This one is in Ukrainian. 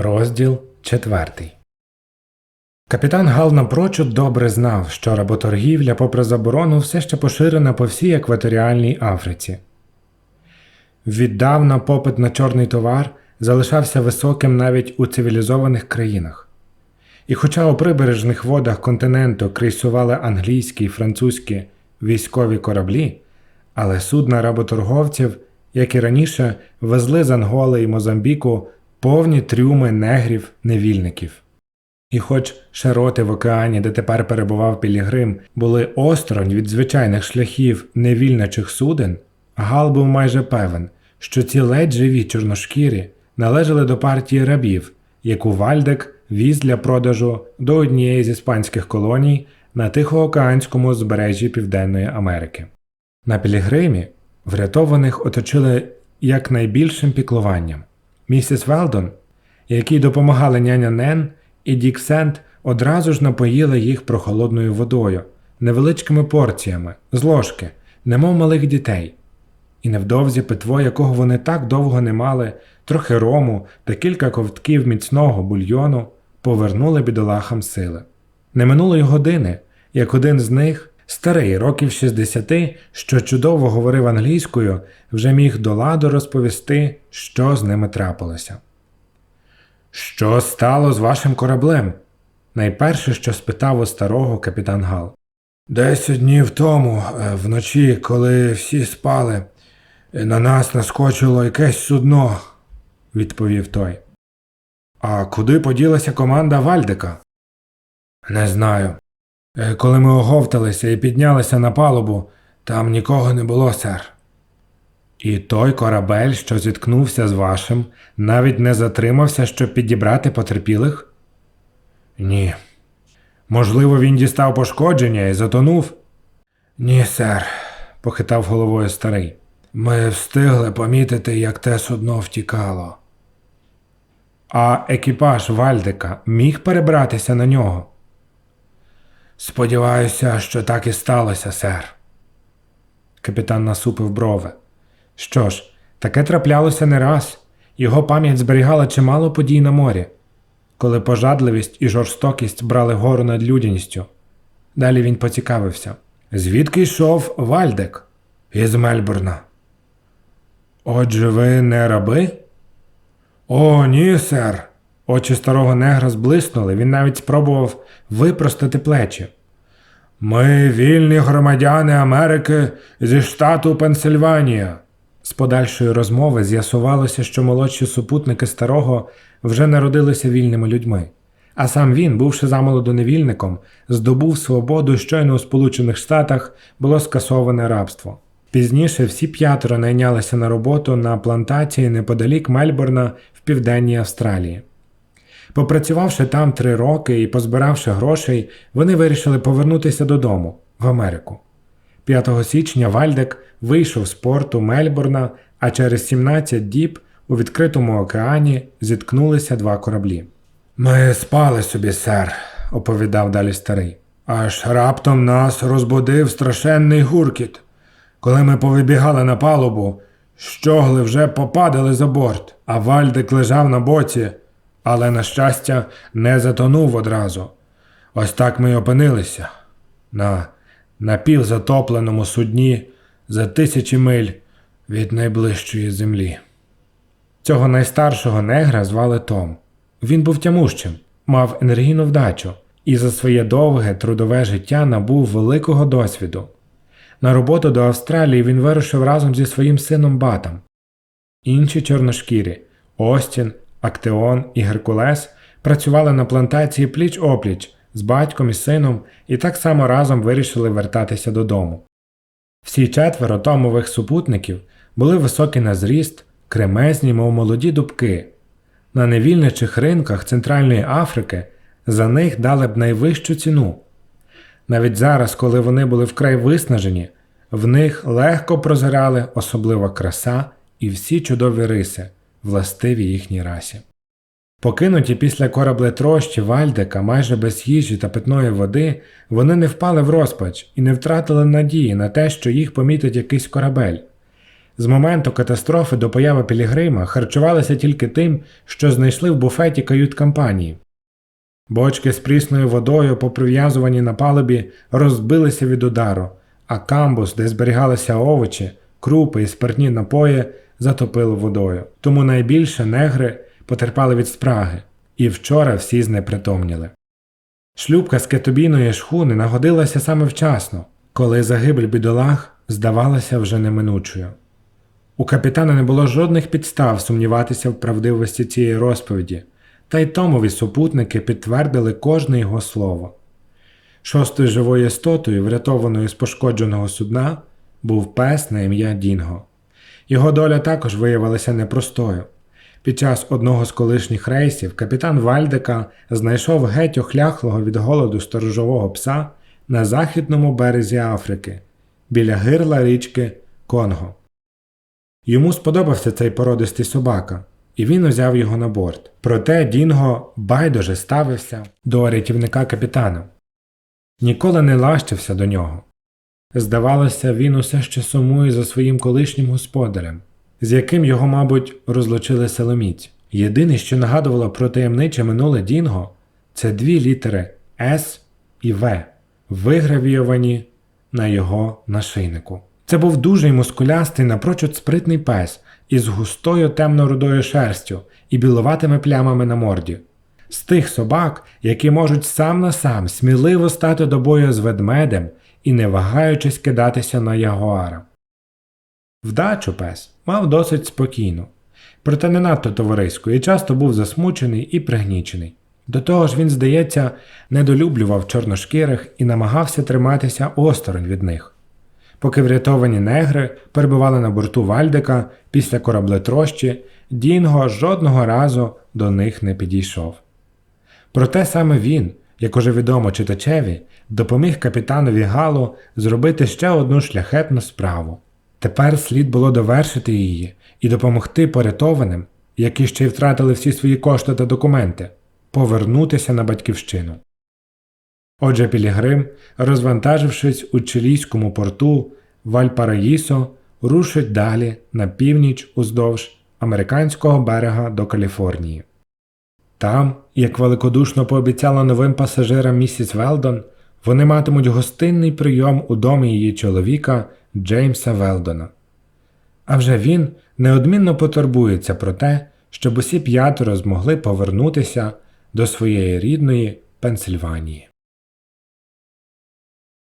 Розділ 4 Капітан Гал напрочуд добре знав, що работоргівля, попри заборону, все ще поширена по всій екваторіальній Африці. Віддавна попит на чорний товар залишався високим навіть у цивілізованих країнах. І хоча у прибережних водах континенту крейсували англійські й французькі військові кораблі, але судна работорговців, як і раніше, везли з Анголи і Мозамбіку повні трюми негрів невільників. І хоч широти в океані, де тепер перебував Пілігрим, були осторонь від звичайних шляхів невільничих суден, Гал був майже певен, що ці ледь живі чорношкірі належали до партії рабів, яку Вальдек віз для продажу до однієї з іспанських колоній на Тихоокеанському збережжі Південної Америки. На Пілігримі врятованих оточили якнайбільшим піклуванням. Місіс Велдон, якій допомагали няня Нен і Дік Сент, одразу ж напоїли їх прохолодною водою, невеличкими порціями, з ложки, немов малих дітей. І невдовзі питво, якого вони так довго не мали, трохи рому та кілька ковтків міцного бульйону, повернули бідолахам сили. Не минуло й години, як один з них, старий років 60, що чудово говорив англійською, вже міг до ладу розповісти, що з ними трапилося. Що стало з вашим кораблем? Найперше, що спитав у старого капітан Гал. Десять днів тому, е, вночі, коли всі спали, на нас наскочило якесь судно, відповів той. А куди поділася команда Вальдика? Не знаю. Е, Коли ми оговталися і піднялися на палубу, там нікого не було, сер. І той корабель, що зіткнувся з вашим, навіть не затримався, щоб підібрати потерпілих? Ні. Можливо, він дістав пошкодження і затонув? Ні, сер, похитав головою старий. Ми встигли помітити, як те судно втікало. А екіпаж Вальдика міг перебратися на нього? Сподіваюся, що так і сталося, сер. Капітан насупив брови. Що ж, таке траплялося не раз. Його пам'ять зберігала чимало подій на морі, коли пожадливість і жорстокість брали гору над людяністю. Далі він поцікавився. Звідки йшов Вальдек? Із Мельбурна. Отже, ви не раби? О, ні, сер. Очі старого негра зблиснули, він навіть спробував випростати плечі. Ми вільні громадяни Америки зі штату Пенсильванія. З подальшої розмови з'ясувалося, що молодші супутники старого вже народилися вільними людьми, а сам він, бувши замолоду невільником, здобув свободу щойно у Сполучених Штатах було скасоване рабство. Пізніше всі п'ятеро найнялися на роботу на плантації неподалік Мельбурна в південній Австралії. Попрацювавши там три роки і позбиравши грошей, вони вирішили повернутися додому, в Америку. 5 січня Вальдек вийшов з порту Мельбурна, а через 17 діб у відкритому океані зіткнулися два кораблі. Ми спали собі, сер, оповідав далі старий. Аж раптом нас розбудив страшенний гуркіт. Коли ми повибігали на палубу, щогли вже попадали за борт, а Вальдик лежав на боці, але, на щастя, не затонув одразу. Ось так ми й опинилися на напівзатопленому судні за тисячі миль від найближчої землі. Цього найстаршого негра звали Том. Він був тямущим, мав енергійну вдачу і за своє довге трудове життя набув великого досвіду. На роботу до Австралії він вирушив разом зі своїм сином Батом. Інші чорношкірі Остін, Актеон і Геркулес працювали на плантації пліч опліч з батьком і сином і так само разом вирішили вертатися додому. Всі четверо томових супутників були високі на зріст, кремезні, мов молоді дубки. На невільничих ринках Центральної Африки за них дали б найвищу ціну. Навіть зараз, коли вони були вкрай виснажені, в них легко прозирали особлива краса і всі чудові риси, властиві їхній расі. Покинуті після кораблетрощі Вальдека майже без їжі та питної води, вони не впали в розпач і не втратили надії на те, що їх помітить якийсь корабель. З моменту катастрофи до появи Пілігрима харчувалися тільки тим, що знайшли в буфеті кают-кампанії. Бочки з прісною водою, поприв'язувані на палубі, розбилися від удару, а камбус, де зберігалися овочі, крупи і спиртні напої, затопило водою. Тому найбільше негри потерпали від спраги, і вчора всі знепритомніли. Шлюбка з кетобійної шхуни нагодилася саме вчасно, коли загибель бідолах здавалася вже неминучою. У капітана не було жодних підстав сумніватися в правдивості цієї розповіді, та й Томові супутники підтвердили кожне його слово. Шостою живою істотою, врятованою з пошкодженого судна, був пес на ім'я Дінго. Його доля також виявилася непростою. Під час одного з колишніх рейсів капітан Вальдека знайшов геть охляхлого від голоду сторожового пса на західному березі Африки, біля гирла річки Конго. Йому сподобався цей породистий собака, і він узяв його на борт. Проте Дінго байдуже ставився до рятівника капітана. Ніколи не лащився до нього. Здавалося, він усе ще сумує за своїм колишнім господарем, з яким його, мабуть, розлучили силоміць. Єдине, що нагадувало про таємниче минуле Дінго, це дві літери С і В, вигравійовані на його нашийнику. Це був дуже мускулястий, напрочуд спритний пес із густою темно-рудою шерстю і біловатими плямами на морді. З тих собак, які можуть сам на сам сміливо стати до бою з ведмедем і не вагаючись кидатися на ягуара. Вдачу пес мав досить спокійну, проте не надто товариську і часто був засмучений і пригнічений. До того ж він, здається, недолюблював чорношкірих і намагався триматися осторонь від них. Поки врятовані негри перебували на борту Вальдика після кораблетрощі, Дінго жодного разу до них не підійшов. Проте саме він, як уже відомо читачеві, допоміг капітанові Галу зробити ще одну шляхетну справу. Тепер слід було довершити її і допомогти порятованим, які ще й втратили всі свої кошти та документи, повернутися на батьківщину. Отже, Пілігрим, розвантажившись у чилійському порту Вальпараїсо, рушить далі на північ уздовж американського берега до Каліфорнії. Там, як великодушно пообіцяла новим пасажирам місіс Велдон, вони матимуть гостинний прийом у домі її чоловіка Джеймса Велдона. А вже він неодмінно потурбується про те, щоб усі п'ятеро змогли повернутися до своєї рідної Пенсильванії.